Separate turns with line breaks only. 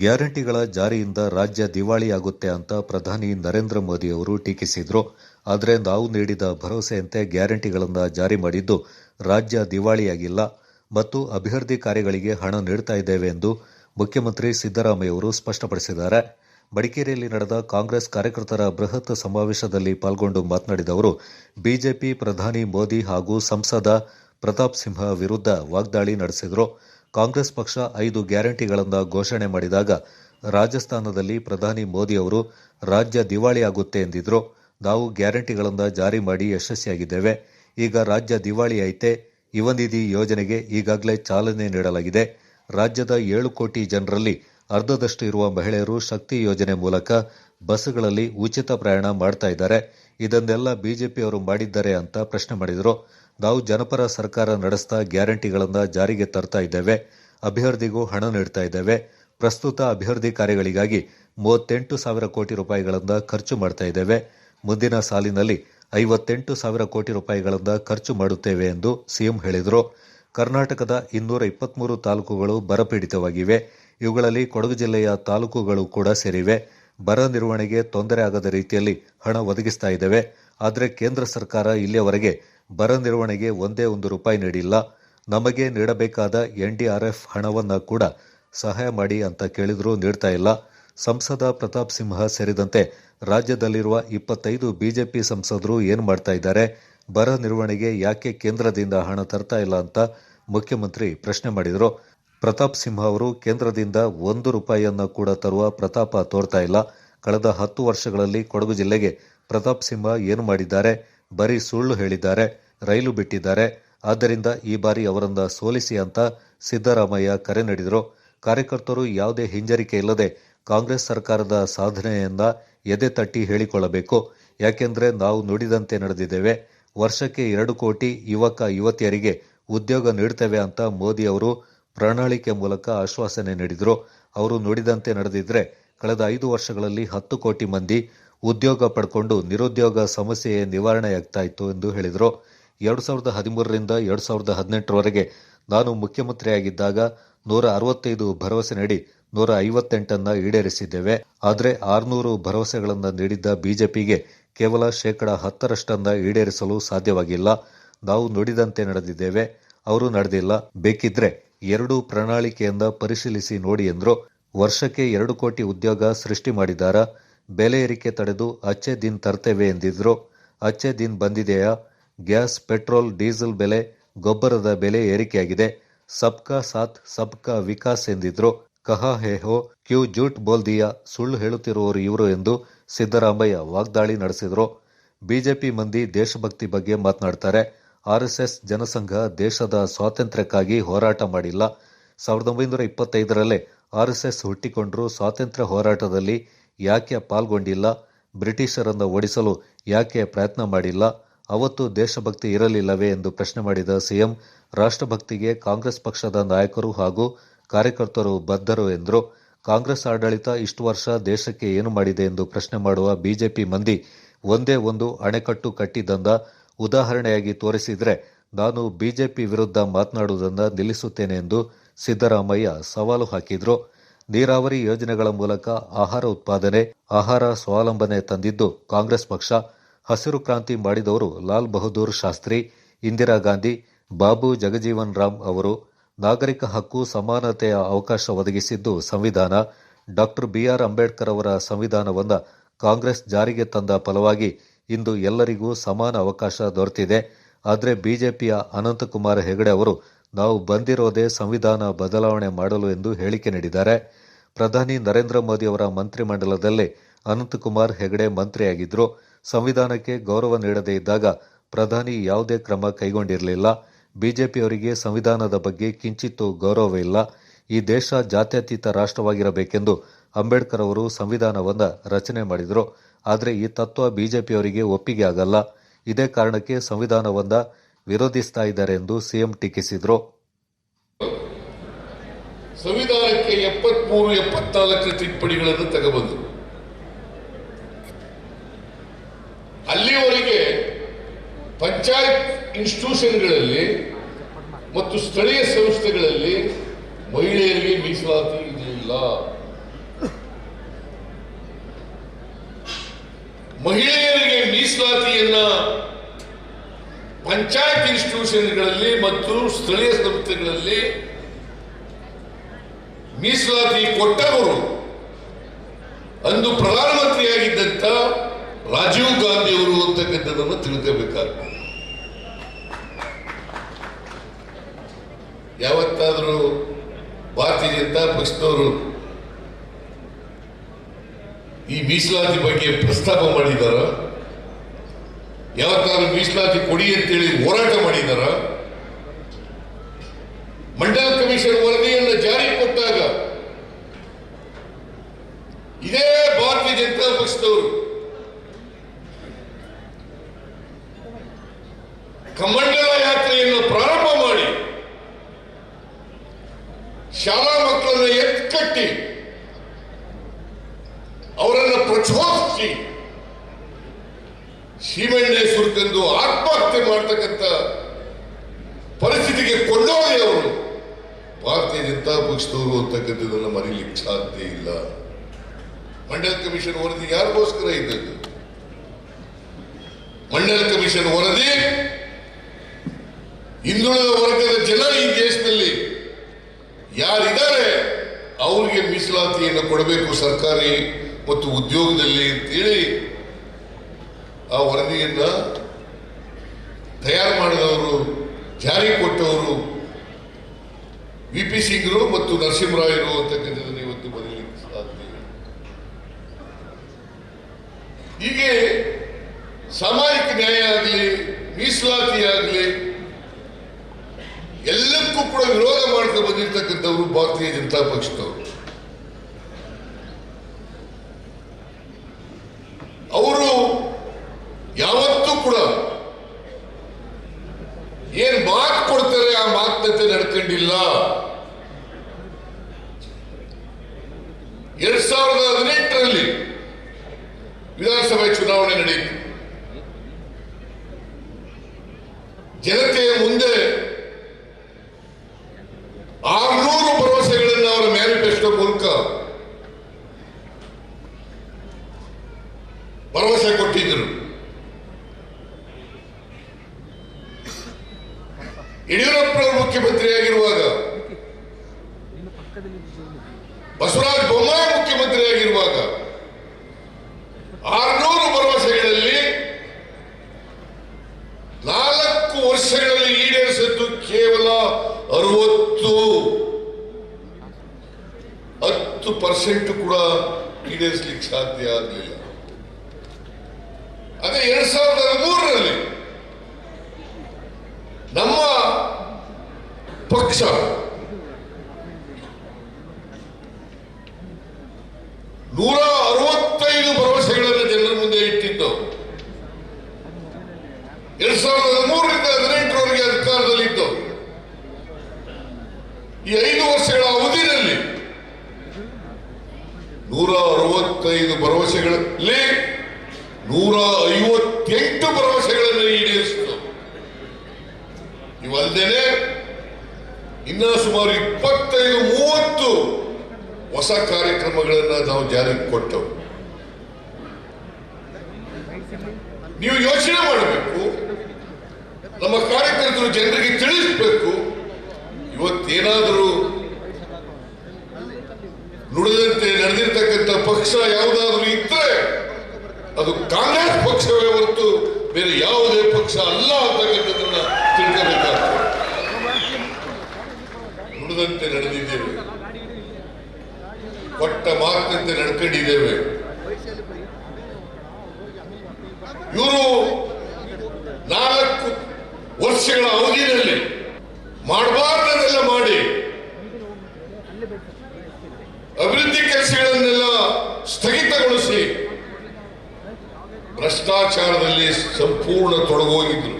ಗ್ಯಾರಂಟಿಗಳ ಜಾರಿಯಿಂದ ರಾಜ್ಯ ದಿವಾಳಿಯಾಗುತ್ತೆ ಅಂತ ಪ್ರಧಾನಿ ನರೇಂದ್ರ ಮೋದಿ ಅವರು ಟೀಕಿಸಿದ್ರು. ಆದರೆ ನಾವು ನೀಡಿದ ಭರವಸೆಯಂತೆ ಗ್ಯಾರಂಟಿಗಳನ್ನು ಜಾರಿ ಮಾಡಿದ್ದು ರಾಜ್ಯ ದಿವಾಳಿಯಾಗಿಲ್ಲ ಮತ್ತು ಅಭಿವೃದ್ಧಿ ಕಾರ್ಯಗಳಿಗೆ ಹಣ ನೀಡ್ತಾ ಇದ್ದೇವೆ ಎಂದು ಮುಖ್ಯಮಂತ್ರಿ ಸಿದ್ದರಾಮಯ್ಯ ಅವರು ಸ್ಪಷ್ಟಪಡಿಸಿದ್ದಾರೆ. ಮಡಿಕೇರಿಯಲ್ಲಿ ನಡೆದ ಕಾಂಗ್ರೆಸ್ ಕಾರ್ಯಕರ್ತರ ಬೃಹತ್ ಸಮಾವೇಶದಲ್ಲಿ ಪಾಲ್ಗೊಂಡು ಮಾತನಾಡಿದ ಅವರು, ಬಿಜೆಪಿ ಪ್ರಧಾನಿ ಮೋದಿ ಹಾಗೂ ಸಂಸದ ಪ್ರತಾಪ್ ಸಿಂಹ ವಿರುದ್ಧ ವಾಗ್ದಾಳಿ ನಡೆಸಿದರು. ಕಾಂಗ್ರೆಸ್ ಪಕ್ಷ ಐದು ಗ್ಯಾರಂಟಿಗಳನ್ನು ಘೋಷಣೆ ಮಾಡಿದಾಗ ರಾಜಸ್ಥಾನದಲ್ಲಿ ಪ್ರಧಾನಿ ಮೋದಿ ಅವರು, ರಾಜ್ಯ ದಿವಾಳಿಯಾಗುತ್ತೆ ಎಂದಿದ್ರು. ನಾವು ಗ್ಯಾರಂಟಿಗಳನ್ನು ಜಾರಿ ಮಾಡಿ ಯಶಸ್ವಿಯಾಗಿದ್ದೇವೆ. ಈಗ ರಾಜ್ಯ ದಿವಾಳಿ ಐತೆ. ಯುವನಿಧಿ ಯೋಜನೆಗೆ ಈಗಾಗಲೇ ಚಾಲನೆ ನೀಡಲಾಗಿದೆ. ರಾಜ್ಯದ ಏಳು ಕೋಟಿ ಜನರಲ್ಲಿ ಅರ್ಧದಷ್ಟು ಇರುವ ಮಹಿಳೆಯರು ಶಕ್ತಿ ಯೋಜನೆ ಮೂಲಕ ಬಸ್ಗಳಲ್ಲಿ ಉಚಿತ ಪ್ರಯಾಣ ಮಾಡ್ತಾ ಇದ್ದಾರೆ. ಇದನ್ನೆಲ್ಲ ಬಿಜೆಪಿಯವರು ಮಾಡಿದ್ದಾರೆ ಅಂತ ಪ್ರಶ್ನೆ ಮಾಡಿದರು. ನಾವು ಜನಪರ ಸರ್ಕಾರ ನಡೆಸ್ತಾ ಗ್ಯಾರಂಟಿಗಳನ್ನು ಜಾರಿಗೆ ತರ್ತಾ ಇದ್ದೇವೆ. ಅಭಿವೃದ್ಧಿಗೂ ಹಣ ನೀಡ್ತಾ ಇದ್ದೇವೆ. ಪ್ರಸ್ತುತ ಅಭಿವೃದ್ಧಿ ಕಾರ್ಯಗಳಿಗಾಗಿ ಮೂವತ್ತೆಂಟು ಸಾವಿರ ಕೋಟಿ ರೂಪಾಯಿಗಳನ್ನು ಖರ್ಚು ಮಾಡ್ತಾ ಇದ್ದೇವೆ. ಮುಂದಿನ ಸಾಲಿನಲ್ಲಿ ಐವತ್ತೆಂಟು ಸಾವಿರ ಕೋಟಿ ರೂಪಾಯಿಗಳನ್ನು ಖರ್ಚು ಮಾಡುತ್ತೇವೆ ಎಂದು ಸಿಎಂ ಹೇಳಿದರು. ಕರ್ನಾಟಕದ ಇನ್ನೂರ ಇಪ್ಪತ್ಮೂರು ತಾಲೂಕುಗಳು ಬರಪೀಡಿತವಾಗಿವೆ. ಇವುಗಳಲ್ಲಿ ಕೊಡಗು ಜಿಲ್ಲೆಯ ತಾಲೂಕುಗಳು ಕೂಡ ಸೇರಿವೆ. ಬರ ನಿರ್ವಹಣೆಗೆ ತೊಂದರೆ ಆಗದ ರೀತಿಯಲ್ಲಿ ಹಣ ಒದಗಿಸ್ತಾ ಇದ್ದೇವೆ. ಆದರೆ ಕೇಂದ್ರ ಸರ್ಕಾರ ಇಲ್ಲಿಯವರೆಗೆ ಬರ ನಿರ್ವಹಣೆಗೆ ಒಂದೇ ಒಂದು ರೂಪಾಯಿ ನೀಡಿಲ್ಲ. ನಮಗೆ ನೀಡಬೇಕಾದ ಎನ್ಡಿಆರ್ಎಫ್ ಹಣವನ್ನು ಕೂಡ ಸಹಾಯ ಮಾಡಿ ಅಂತ ಕೇಳಿದರೂ ನೀಡ್ತಾ ಇಲ್ಲ. ಸಂಸದ ಪ್ರತಾಪ್ ಸಿಂಹ ಸೇರಿದಂತೆ ರಾಜ್ಯದಲ್ಲಿರುವ ಇಪ್ಪತ್ತೈದು ಬಿಜೆಪಿ ಸಂಸದರು ಏನು ಮಾಡ್ತಾ ಇದ್ದಾರೆ? ಬರ ನಿರ್ವಹಣೆಗೆ ಯಾಕೆ ಕೇಂದ್ರದಿಂದ ಹಣ ತರ್ತಾ ಇಲ್ಲ ಅಂತ ಮುಖ್ಯಮಂತ್ರಿ ಪ್ರಶ್ನೆ ಮಾಡಿದರು. ಪ್ರತಾಪ್ ಸಿಂಹ ಅವರು ಕೇಂದ್ರದಿಂದ ಒಂದು ರೂಪಾಯಿಯನ್ನು ಕೂಡ ತರುವ ಪ್ರತಾಪ ತೋರ್ತಾ ಇಲ್ಲ. ಕಳೆದ ಹತ್ತು ವರ್ಷಗಳಲ್ಲಿ ಕೊಡಗು ಜಿಲ್ಲೆಗೆ ಪ್ರತಾಪ್ ಸಿಂಹ ಏನು ಮಾಡಿದ್ದಾರೆ, ಬರೀ ಸುಳ್ಳು ಹೇಳಿದ್ದಾರೆ, ರೈಲು ಬಿಟ್ಟಿದ್ದಾರೆ. ಆದ್ದರಿಂದ ಈ ಬಾರಿ ಅವರನ್ನ ಸೋಲಿಸಿ ಅಂತ ಸಿದ್ದರಾಮಯ್ಯ ಕರೆ ನೀಡಿದರು. ಕಾರ್ಯಕರ್ತರು ಯಾವುದೇ ಹಿಂಜರಿಕೆ ಇಲ್ಲದೆ ಕಾಂಗ್ರೆಸ್ ಸರ್ಕಾರದ ಸಾಧನೆಯನ್ನ ಎದೆ ತಟ್ಟಿ ಹೇಳಿಕೊಳ್ಳಬೇಕು. ಯಾಕೆಂದ್ರೆ ನಾವು ನುಡಿದಂತೆ ನಡೆದಿದ್ದೇವೆ. ವರ್ಷಕ್ಕೆ ಎರಡು ಕೋಟಿ ಯುವಕ, ಯುವತಿಯರಿಗೆ ಉದ್ಯೋಗ ನೀಡುತ್ತೇವೆ ಅಂತ ಮೋದಿ ಅವರು ಪ್ರಣಾಳಿಕೆ ಮೂಲಕ ಆಶ್ವಾಸನೆ ನೀಡಿದರು. ಅವರು ನುಡಿದಂತೆ ನಡೆದಿದ್ರೆ ಕಳೆದ ಐದು ವರ್ಷಗಳಲ್ಲಿ ಹತ್ತು ಕೋಟಿ ಮಂದಿ ಉದ್ಯೋಗ ಪಡ್ಕೊಂಡು ನಿರುದ್ಯೋಗ ಸಮಸ್ಯೆ ನಿವಾರಣೆಯಾಗ್ತಾ ಇತ್ತು ಎಂದು ಹೇಳಿದರು. ಎರಡು ಸಾವಿರದ ಹದಿಮೂರರಿಂದ ಎರಡು ಸಾವಿರದ ಹದಿನೆಂಟರವರೆಗೆ ನಾನು ಮುಖ್ಯಮಂತ್ರಿಯಾಗಿದ್ದಾಗ ನೂರ ಅರವತ್ತೈದು ಭರವಸೆ ನೀಡಿ ನೂರ ಐವತ್ತೆಂಟನ್ನ ಈಡೇರಿಸಿದ್ದೇವೆ. ಆದರೆ ಆರುನೂರು ಭರವಸೆಗಳನ್ನು ನೀಡಿದ್ದ ಬಿಜೆಪಿಗೆ ಕೇವಲ ಶೇಕಡ ಹತ್ತರಷ್ಟನ್ನ ಈಡೇರಿಸಲು ಸಾಧ್ಯವಾಗಿಲ್ಲ. ನಾವು ನುಡಿದಂತೆ ನಡೆದಿದ್ದೇವೆ. ಅವರು ನಡೆದಿಲ್ಲ. ಬೇಕಿದ್ರೆ ಎರಡು ಪ್ರಣಾಳಿಕೆಯಿಂದ ಪರಿಶೀಲಿಸಿ ನೋಡಿ ಎಂದರು. ವರ್ಷಕ್ಕೆ ಎರಡು ಕೋಟಿ ಉದ್ಯೋಗ ಸೃಷ್ಟಿ ಮಾಡಿದಾರ. ಬೆಲೆ ಏರಿಕೆ ತಡೆದು ಅಚ್ಚೆ ದಿನ್ ತರ್ತೇವೆ ಎಂದಿದ್ರು. ಅಚ್ಚೆ ದಿನ್ ಬಂದಿದೆಯಾ? ಗ್ಯಾಸ್, ಪೆಟ್ರೋಲ್, ಡೀಸೆಲ್ ಬೆಲೆ, ಗೊಬ್ಬರದ ಬೆಲೆ ಏರಿಕೆಯಾಗಿದೆ. ಸಬ್ಕಾ ಸಾಥ್, ಸಬ್ಕಾ ವಿಕಾಸ್ ಎಂದಿದ್ರು. ಕಹಾ ಹೇ ಹೋ, ಕ್ಯೂ ಜೂಟ್ ಬೋಲ್ದಿಯಾ ಸುಳ್ಳು ಹೇಳುತ್ತಿರುವವರು ಇವರು ಎಂದು ಸಿದ್ದರಾಮಯ್ಯ ವಾಗ್ದಾಳಿ ನಡೆಸಿದರು. ಬಿಜೆಪಿ ಮಂದಿ ದೇಶಭಕ್ತಿ ಬಗ್ಗೆ ಮಾತನಾಡ್ತಾರೆ. ಆರ್ಎಸ್ಎಸ್ ಜನಸಂಘ ದೇಶದ ಸ್ವಾತಂತ್ರ್ಯಕ್ಕಾಗಿ ಹೋರಾಟ ಮಾಡಿಲ್ಲ. ಸಾವಿರದ ಒಂಬೈನೂರ ಇಪ್ಪತ್ತೈದರಲ್ಲೇ ಆರ್ಎಸ್ಎಸ್ ಹುಟ್ಟಿಕೊಂಡರೂ ಸ್ವಾತಂತ್ರ್ಯ ಹೋರಾಟದಲ್ಲಿ ಯಾಕೆ ಪಾಲ್ಗೊಂಡಿಲ್ಲ, ಬ್ರಿಟಿಷರನ್ನು ಓಡಿಸಲು ಯಾಕೆ ಪ್ರಯತ್ನ ಮಾಡಿಲ್ಲ, ಅವತ್ತು ದೇಶಭಕ್ತಿ ಇರಲಿಲ್ಲವೇ ಎಂದು ಪ್ರಶ್ನೆ ಮಾಡಿದ ಸಿಎಂ, ರಾಷ್ಟ್ರಭಕ್ತಿಗೆ ಕಾಂಗ್ರೆಸ್ ಪಕ್ಷದ ನಾಯಕರು ಹಾಗೂ ಕಾರ್ಯಕರ್ತರು ಬದ್ಧರು ಎಂದರು. ಕಾಂಗ್ರೆಸ್ ಆಡಳಿತ ಇಷ್ಟು ವರ್ಷ ದೇಶಕ್ಕೆ ಏನು ಮಾಡಿದೆ ಎಂದು ಪ್ರಶ್ನೆ ಮಾಡುವ ಬಿಜೆಪಿ ಮಂದಿ ಒಂದೇ ಒಂದು ಅಣೆಕಟ್ಟು ಕಟ್ಟಿದ್ದಂದ ಉದಾಹರಣೆಯಾಗಿ ತೋರಿಸಿದರೆ, ನಾನು ಬಿಜೆಪಿ ವಿರುದ್ಧ ಮಾತನಾಡುವುದನ್ನು ನಿಲ್ಲಿಸುತ್ತೇನೆ ಎಂದು ಸಿದ್ದರಾಮಯ್ಯ ಸವಾಲು ಹಾಕಿದ್ರು. ನೀರಾವರಿ ಯೋಜನೆಗಳ ಮೂಲಕ ಆಹಾರ ಉತ್ಪಾದನೆ, ಆಹಾರ ಸ್ವಾವಲಂಬನೆ ತಂದಿದ್ದು ಕಾಂಗ್ರೆಸ್ ಪಕ್ಷ. ಹಸಿರು ಕ್ರಾಂತಿ ಮಾಡಿದವರು ಲಾಲ್ ಬಹದ್ದೂರ್ ಶಾಸ್ತ್ರಿ, ಇಂದಿರಾ ಗಾಂಧಿ, ಬಾಬು ಜಗಜೀವನ್ ರಾಮ್ ಅವರು. ನಾಗರಿಕ ಹಕ್ಕು, ಸಮಾನತೆಯ ಅವಕಾಶ ಒದಗಿಸಿದ್ದು ಸಂವಿಧಾನ. ಡಾಕ್ಟರ್ ಬಿಆರ್ ಅಂಬೇಡ್ಕರ್ ಅವರ ಸಂವಿಧಾನವನ್ನ ಕಾಂಗ್ರೆಸ್ ಜಾರಿಗೆ ತಂದ ಫಲವಾಗಿ ಇಂದು ಎಲ್ಲರಿಗೂ ಸಮಾನ ಅವಕಾಶ ದೊರೆತಿದೆ. ಆದರೆ ಬಿಜೆಪಿಯ ಅನಂತಕುಮಾರ್ ಹೆಗಡೆ ಅವರು, ನಾವು ಬಂದಿರೋದೇ ಸಂವಿಧಾನ ಬದಲಾವಣೆ ಮಾಡಲು ಎಂದು ಹೇಳಿಕೆ ನೀಡಿದ್ದಾರೆ. ಪ್ರಧಾನಿ ನರೇಂದ್ರ ಮೋದಿ ಅವರ ಮಂತ್ರಿಮಂಡಲದಲ್ಲಿ ಅನಂತಕುಮಾರ್ ಹೆಗಡೆ ಮಂತ್ರಿಯಾಗಿದ್ದರು ಸಂವಿಧಾನಕ್ಕೆ ಗೌರವ ನೀಡದೇ ಇದ್ದಾಗ ಪ್ರಧಾನಿ ಯಾವುದೇ ಕ್ರಮ ಕೈಗೊಂಡಿರಲಿಲ್ಲ. ಬಿಜೆಪಿಯವರಿಗೆ ಸಂವಿಧಾನದ ಬಗ್ಗೆ ಕಿಂಚಿತ್ತೂ ಗೌರವವಿಲ್ಲ. ಈ ದೇಶ ಜಾತ್ಯತೀತ ರಾಷ್ಟ್ರವಾಗಿರಬೇಕೆಂದು ಅಂಬೇಡ್ಕರ್ ಅವರು ಸಂವಿಧಾನವನ್ನ ರಚನೆ ಮಾಡಿದರು. ಆದರೆ ಈ ತತ್ವ ಬಿಜೆಪಿಯವರಿಗೆ ಒಪ್ಪಿಗೆ ಆಗಲ್ಲ. ಇದೇ ಕಾರಣಕ್ಕೆ ಸಂವಿಧಾನವನ್ನ ವಿರೋಧಿಸ್ತಾ ಇದ್ದಾರೆ ಎಂದು ಸಿಎಂ ಟೀಕಿಸಿದರು.
ಸಂವಿಧಾನಕ್ಕೆ ಎಪ್ಪತ್ಮೂರು, ಎಪ್ಪತ್ನಾಲ್ಕು ತಿದ್ದುಪಡಿಗಳನ್ನು ತಗೊಬಂದರು. ಅಲ್ಲಿಯವರೆಗೆ ಪಂಚಾಯತ್ ಇನ್ಸ್ಟಿಟ್ಯೂಷನ್ಗಳಲ್ಲಿ ಮತ್ತು ಸ್ಥಳೀಯ ಸಂಸ್ಥೆಗಳಲ್ಲಿ ಮಹಿಳೆಯರಿಗೆ ಮೀಸಲಾತಿ ಇದೆಯಿಲ್ಲ ಮಹಿಳೆಯರಿಗೆ ಮೀಸಲಾತಿಯನ್ನ ಪಂಚಾಯತ್ ಇನ್ಸ್ಟಿಟ್ಯೂಷನ್ಗಳಲ್ಲಿ ಮತ್ತು ಸ್ಥಳೀಯ ಸಂಸ್ಥೆಗಳಲ್ಲಿ ಮೀಸಲಾತಿ ಕೊಟ್ಟವರು ಅಂದು ಪ್ರಧಾನಮಂತ್ರಿಯಾಗಿದ್ದಂತ ರಾಜೀವ್ ಗಾಂಧಿ ಅವರು ಅಂತಕ್ಕಂಥದ್ದನ್ನು ತಿಳ್ಕೋಬೇಕಾಗ್ತದೆ. ಯಾವತ್ತಾದರೂ ಭಾರತೀಯ ಜನತಾ ಪಕ್ಷದವರು ಈ ಮೀಸಲಾತಿ ಬಗ್ಗೆ ಪ್ರಸ್ತಾಪ ಮಾಡಿದಾರ? ಯಾವತ್ತಾದ್ರೂ ಮೀಸಲಾತಿ ಕೊಡಿ ಅಂತೇಳಿ ಹೋರಾಟ ಮಾಡಿದಾರ? ಮಂಡಲ ಕಮಿಷನ್ ವರದಿಯನ್ನು ಜಾರಿ ಕೊಟ್ಟಾಗ ಇದೇ ಭಾರತೀಯ ಜನತಾ ಪಕ್ಷದವರು ಕಮಂಡಲ ಶಾಲಾ ಮಕ್ಕಳನ್ನು ಎತ್ಕಟ್ಟಿ, ಅವರನ್ನು ಪ್ರಚೋದಿಸಿ, ಸೀಮೆಣ್ಣೆ ಸುರಿದಂದು ಆತ್ಮಹತ್ಯೆ ಮಾಡ್ತಕ್ಕಂಥ ಪರಿಸ್ಥಿತಿಗೆ ಕೊಂಡೋಗಿ ಅವರು. ಭಾರತೀಯ ಜನತಾ ಪಕ್ಷದವರು ಅಂತಕ್ಕಂಥದ್ದನ್ನು ಮರೀಲಿಕ್ಕೆ ಸಾಧ್ಯ ಇಲ್ಲ. ಮಂಡಲ್ ಕಮಿಷನ್ ವರದಿ ಯಾರಿಗೋಸ್ಕರ ಇದ್ದದ್ದು? ಮಂಡಲ್ ಕಮಿಷನ್ ವರದಿ ಹಿಂದುಳಿದ ವರ್ಗದ ಜನ ಈ ದೇಶದಲ್ಲಿ ಯಾರಿದ್ದಾರೆ ಅವರಿಗೆ ಮೀಸಲಾತಿಯನ್ನು ಕೊಡಬೇಕು ಸರ್ಕಾರಿ ಮತ್ತು ಉದ್ಯೋಗದಲ್ಲಿ ಅಂತೇಳಿ ಆ ವರದಿಯನ್ನ ತಯಾರು ಮಾಡಿದವರು, ಜಾರಿ ಕೊಟ್ಟವರು ವಿ ಪಿ ಸಿಂಗ್ರು ಮತ್ತು ನರಸಿಂಹರಾಯರು ಅಂತಕ್ಕಂಥದ್ದನ್ನು ಇವತ್ತು ಬರೀಲಿಕ್ಕೆ ಸಾಧ್ಯ. ಹೀಗೆ ಸಾಮಾಜಿಕ ನ್ಯಾಯ ಆಗಲಿ, ಮೀಸಲಾತಿ ಆಗಲಿ, ಎಲ್ಲಕ್ಕೂ ಕೂಡ ವಿರೋಧ ಮಾಡ್ಕೊಂಡು ಬಂದಿರತಕ್ಕಂಥವರು ಭಾರತೀಯ ಜನತಾ ಪಕ್ಷದವರು. ಅವರು ಯಾವತ್ತೂ ಕೂಡ ಏನ್ ಮಾತು ಕೊಡ್ತಾರೆ ಆ ಮಾತುಕತೆ ನಡ್ಕೊಂಡಿಲ್ಲ. ಎರಡ್ ಸಾವಿರದ ಹದಿನೆಂಟರಲ್ಲಿ ವಿಧಾನಸಭೆ ಚುನಾವಣೆ ನಡೆಯಿತು. ಜನತೆಯ ಮುಂದೆ ಆರ್ನೂರು ಭರವಸೆಗಳನ್ನು ಅವರ ಮ್ಯಾನಿಫೆಸ್ಟೋ ಮೂಲಕ ಭರವಸೆ ಕೊಟ್ಟಿದ್ದರು. ಯಡಿಯೂರಪ್ಪನವರು ಮುಖ್ಯಮಂತ್ರಿಯಾಗಿರುವಾಗ, ಬಸವರಾಜ ಬೊಮ್ಮಾಯಿ ಮುಖ್ಯಮಂತ್ರಿಯಾಗಿರುವಾಗ ಆರ್ನೂರು ಭರವಸೆಗಳಲ್ಲಿ ನಾಲ್ಕು ವರ್ಷಗಳಲ್ಲಿ ಈಡೇರಿಸಿದ್ದು ಕೇವಲ ಅರವತ್ತು, ಹತ್ತು ಪರ್ಸೆಂಟ್ ಕೂಡ ಈಡೇರಿಸಲಿಕ್ಕೆ ಸಾಧ್ಯ ಆಗಲಿಲ್ಲ. ಅದೇ ಎರಡ್ ಸಾವಿರದ ಮೂರರಲ್ಲಿ ನಮ್ಮ ಪಕ್ಷ ನೂರ ಅರವತ್ತೈದು ಭರವಸೆಗಳನ್ನು ಜನರ ಮುಂದೆ ಇಟ್ಟಿದ್ದು ಎರಡ್ ಸಾವಿರದ ಮೂರರಿಂದ ಹದಿನೆಂಟರವರೆಗೆ ಅಧಿಕಾರದಲ್ಲಿತ್ತು. ಈ ಐದು ವರ್ಷಗಳ ಅವಧಿಯಲ್ಲಿ ನೂರ ಅರವತ್ತೈದು ಭರವಸೆಗಳಲ್ಲಿ ನೂರ ಐವತ್ತೆಂಟು ಭರವಸೆಗಳನ್ನು ಈಡೇರಿಸಿತು. ಇವಲ್ದೇನೆ ಇನ್ನ ಸುಮಾರು ಇಪ್ಪತ್ತೈದು, ಮೂವತ್ತು ಹೊಸ ಕಾರ್ಯಕ್ರಮಗಳನ್ನು ನಾವು ಜಾರಿಗೆ ಕೊಟ್ಟವು. ನೀವು ಯೋಚನೆ ಮಾಡಬೇಕು, ನಮ್ಮ ಕಾರ್ಯಕರ್ತರು ಜನರಿಗೆ ತಿಳಿಸಬೇಕು, ಇವತ್ತೇನಾದರೂ ನುಡಿದಂತೆ ನಡೆದಿರ್ತಕ್ಕಂಥ ಪಕ್ಷ ಯಾವುದಾದ್ರೂ ಇದ್ರೆ ಅದು ಕಾಂಗ್ರೆಸ್ ಪಕ್ಷವೇ ಹೊರತು ಬೇರೆ ಯಾವುದೇ ಪಕ್ಷ ಅಲ್ಲ ಅಂತಕ್ಕಂಥದ್ದನ್ನ ತಿಳ್ಕೋಬೇಕಾಗ್ತದೆ. ನುಡಿದಂತೆ ನಡೆದಿದ್ದೇವೆ. ಕೊಟ್ಟ ಮಾತಿನಂತೆ ನಡ್ಕೊಂಡಿದ್ದೇವೆ. ಇವರು ನಾಲ್ಕು ವರ್ಷಗಳ ಅವಧಿಯಲ್ಲಿ ಮಾಡಬಾರ್ದನ್ನೆಲ್ಲ ಮಾಡಿ ಅಭಿವೃದ್ಧಿ ಕೆಲಸಗಳನ್ನೆಲ್ಲ ಭ್ರಷ್ಟಾಚಾರದಲ್ಲಿ ಸಂಪೂರ್ಣ ತೊಡಗೋಗಿದ್ರು.